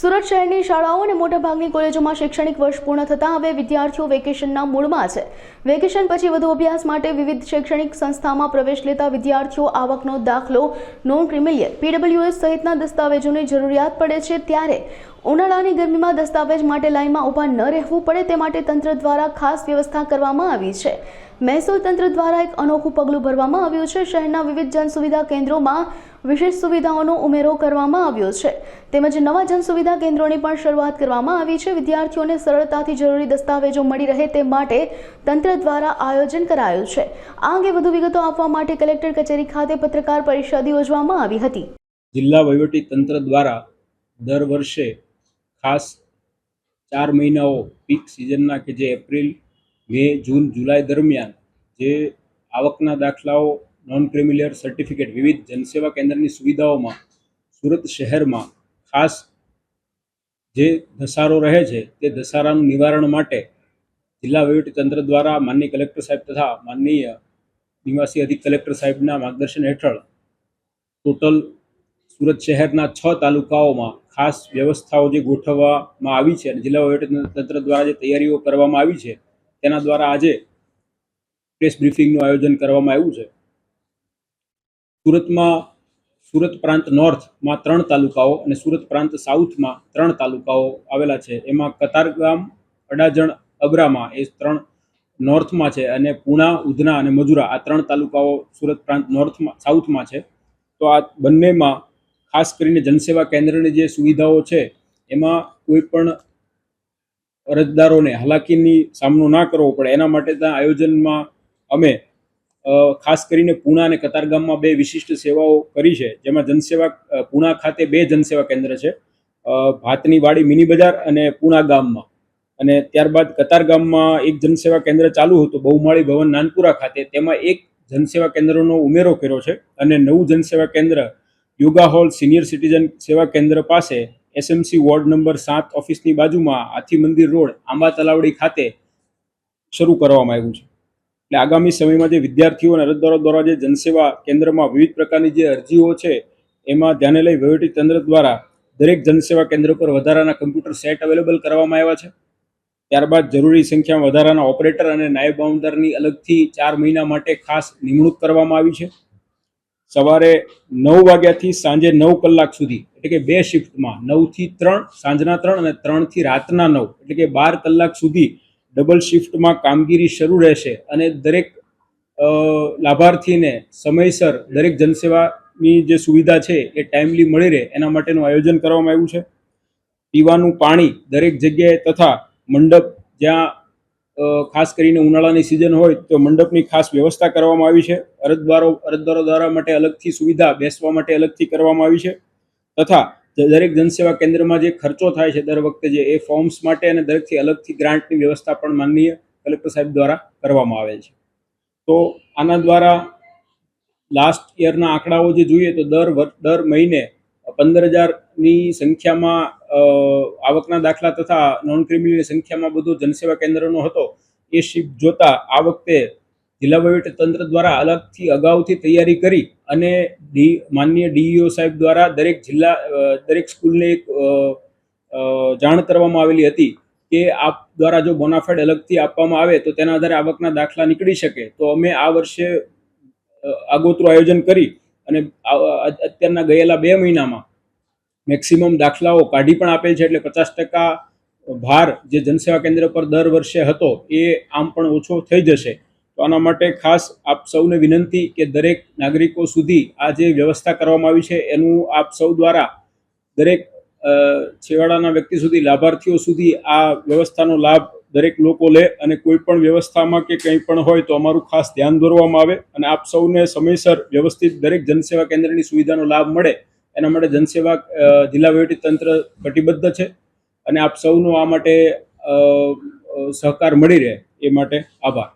સુરત શહેરની શાળાઓ અને મોટાભાગની કોલેજોમાં શૈક્ષણિક વર્ષ પૂર્ણ થતાં હવે વિદ્યાર્થીઓ વેકેશનના મૂળમાં છે. વેકેશન પછી વધુ અભ્યાસ માટે વિવિધ શૈક્ષણિક સંસ્થામાં પ્રવેશ લેતા વિદ્યાર્થીઓ આવકનો દાખલો નોન ક્રિમિલિયર પીડબ્લ્યુએસ સહિતના દસ્તાવેજોની જરૂરિયાત પડે છે ત્યારે ઉનાળાની ગરમીમાં દસ્તાવેજ માટે લાઈનમાં ઊભા ન રહેવું પડે તે માટે તંત્ર દ્વારા ખાસ વ્યવસ્થા કરવામાં આવી છે. મહેસૂલ તંત્ર દ્વારા એક અનોખું પગલું ભરવામાં આવ્યું છે. શહેરના વિવિધ જન સુવિધા કેન્દ્રોમાં વિશેષ સુવિધાઓનો ઉમેરો કરવામાં આવ્યો છે. તેમજ નવા જન સુવિધા કેન્દ્રોની પણ શરૂઆત કરવામાં આવી છે. વિદ્યાર્થીઓને સરળતાથી જરૂરી દસ્તાવેજો મળી રહે તે માટે તંત્ર દ્વારા આયોજન કરાયું છે. આ અંગે વધુ વિગતો આપવા માટે કલેક્ટર કચેરી ખાતે પત્રકાર પરિષદ યોજવામાં આવી હતી. જિલ્લા વહીવટી તંત્ર દ્વારા દર વર્ષે ખાસ ચાર મહિનાઓ પીક સિઝનના કે જે એપ્રિલ, મે, જૂન, જુલાઈ દરમિયાન જે આવકના દાખલાઓ નોન ક્રિમિલિયર સર્ટિફિકેટ વિવિધ જનસેવા કેન્દ્રની સુવિધાઓમાં સુરત શહેરમાં ખાસ જે ધસારો રહે છે તે ધસારાનું નિવારણ માટે જિલ્લા તંત્ર દ્વારા માનનીય કલેક્ટર સાહેબ તથા માનનીય નિવાસી અધિક કલેક્ટર સાહેબના માર્ગદર્શન હેઠળ ટોટલ સુરત શહેરના છ તાલુકાઓમાં ખાસ વ્યવસ્થાઓ જે ગોઠવવામાં આવી છે અને જિલ્લા વહીવટી તંત્ર દ્વારા જે તૈયારીઓ કરવામાં આવી છે, તેના દ્વારા આજે પ્રેસ બ્રીફિંગનું આયોજન કરવામાં આવ્યું છે. સુરતમાં, સુરત પ્રાંત નોર્થમાં ત્રણ તાલુકાઓ અને સુરત પ્રાંત સાઉથમાં ત્રણ તાલુકાઓ આવેલા છે. એમાં કતારગામ, અડાજણ, અબરામાં એ ત્રણ નોર્થમાં છે અને પૂણા, ઉધના અને મજુરા આ ત્રણ તાલુકાઓ સુરત પ્રાંત નોર્થમાં, સાઉથમાં છે. તો આ બંનેમાં ખાસ કરીને જનસેવા કેન્દ્રની જે સુવિધાઓ છે, એમાં કોઈ પણ અરજદારોને હાલાકીની સામનો ના કરવો પડે. એના માટે ત્યાં આયોજનમાં અમે ખાસ કરીને પૂણા અને કતારગામમાં બે વિશિષ્ટ સેવાઓ કરી છે. જેમાં જનસેવા પૂણા ખાતે બે જનસેવા કેન્દ્ર છે. ભાતની વાડી મિની બજાર અને પૂણા ગામમાં. અને ત્યારબાદ કતારગામમાં એક જનસેવા કેન્દ્ર ચાલુ હતું, બહુમાળી ભવન નાનપુરા ખાતે. તેમાં એક જનસેવા કેન્દ્રનો ઉમેરો કર્યો છે અને નવું જનસેવા કેન્દ્ર યોગા હોલ સિનિયર સિટીઝન સેવા કેન્દ્ર પાસે એસએમસી વોર્ડ નંબર સાત ઓફિસની બાજુમાં હાથી મંદિર રોડ આંબા તલાવડી ખાતે શરૂ કરવામાં આવ્યું છે. એટલે આગામી સમયમાં જે વિદ્યાર્થીઓ અને અરજદારો દ્વારા જે જનસેવા કેન્દ્રમાં વિવિધ પ્રકારની જે અરજીઓ છે, એમાં ધ્યાને લઈ વહીવટી તંત્ર દ્વારા દરેક જનસેવા કેન્દ્ર પર વધારાના કમ્પ્યુટર સેટ અવેલેબલ કરવામાં આવ્યા છે. ત્યારબાદ જરૂરી સંખ્યામાં વધારાના ઓપરેટર અને નાયબ બાઉન્ડરની અલગથી ચાર મહિના માટે ખાસ નિમણૂક કરવામાં આવી છે. સવારે નવ વાગ્યાથી સાંજે નવ કલાક સુધી, એટલે કે બે શિફ્ટમાં નવથી ત્રણ, સાંજના ત્રણ અને ત્રણથી રાતના નવ, એટલે કે બાર કલાક સુધી ડબલ શિફ્ટમાં કામગીરી શરૂ રહેશે અને દરેક લાભાર્થીને સમયસર દરેક જનસેવાની જે સુવિધા છે એ ટાઈમલી મળી રહે, એના માટેનું આયોજન કરવામાં આવ્યું છે. પીવાનું પાણી દરેક જગ્યાએ તથા મંડપ જ્યાં ખાસ કરીને ઉનાળાની સિઝન હોય તો મંડપની ખાસ વ્યવસ્થા કરવામાં આવી છે. અરજદારો અરજદારો દ્વારા માટે અલગથી સુવિધા બેસવા માટે અલગથી કરવામાં આવી છે. તથા દરેક જનસેવા કેન્દ્રમાં જે ખર્ચો થાય છે દર વખતે જે એ ફોર્મ્સ માટે અને દરેકથી અલગથી ગ્રાન્ટની વ્યવસ્થા પણ માનનીય કલેક્ટર સાહેબ દ્વારા કરવામાં આવે છે. તો આના દ્વારા લાસ્ટ યરના આંકડાઓ જે જોઈએ તો દર દર મહિને પંદર હજારની સંખ્યામાં આવકના દાખલા તથા નોન ક્રિમિનલની સંખ્યામાં બધો જનસેવા કેન્દ્રનો હતો, એ શિફ્ટ જોતા આ વખતે જિલ્લા તંત્ર દ્વારા અલગથી અગાઉથી તૈયારી કરી અને ડી માન્ય ડીઈઓ સાહેબ દ્વારા દરેક જિલ્લા દરેક સ્કૂલને એક જાણ કરવામાં આવેલી હતી કે આપ દ્વારા જો બોનાફાઇડ અલગથી આપવામાં આવે તો તેના આધારે આવકના દાખલા નીકળી શકે. તો અમે આ વર્ષે આગોતરું આયોજન કરી અને અત્યારના ગયેલા બે મહિનામાં મેક્સિમમ દાખલાઓ કાઢી પણ આપેલ છે એટલે પચાસ ટકા ભાર જે જનસેવા કેન્દ્ર પર દર વર્ષે હતો એ આમ પણ ઓછો થઈ જશે. તો આના માટે ખાસ આપ સૌને વિનંતી કે દરેક નાગરિકો સુધી આ જે વ્યવસ્થા કરવામાં આવી છે, એનું આપ સૌ દ્વારા દરેક છેવાડાના વ્યક્તિ સુધી, લાભાર્થીઓ સુધી આ વ્યવસ્થાનો લાભ દરેક લોકો લે અને કોઈ પણ વ્યવસ્થામાં કે કંઈ પણ હોય તો અમારું ખાસ ધ્યાન દોરવામાં આવે અને આપ સૌને સમયસર વ્યવસ્થિત દરેક જનસેવા કેન્દ્રની સુવિધાનો લાભ મળે એના માટે જનસેવા જિલ્લા તંત્ર કટિબદ્ધ છે અને આપ સૌનો આ માટે સહકાર મળી રહે એ માટે આભાર.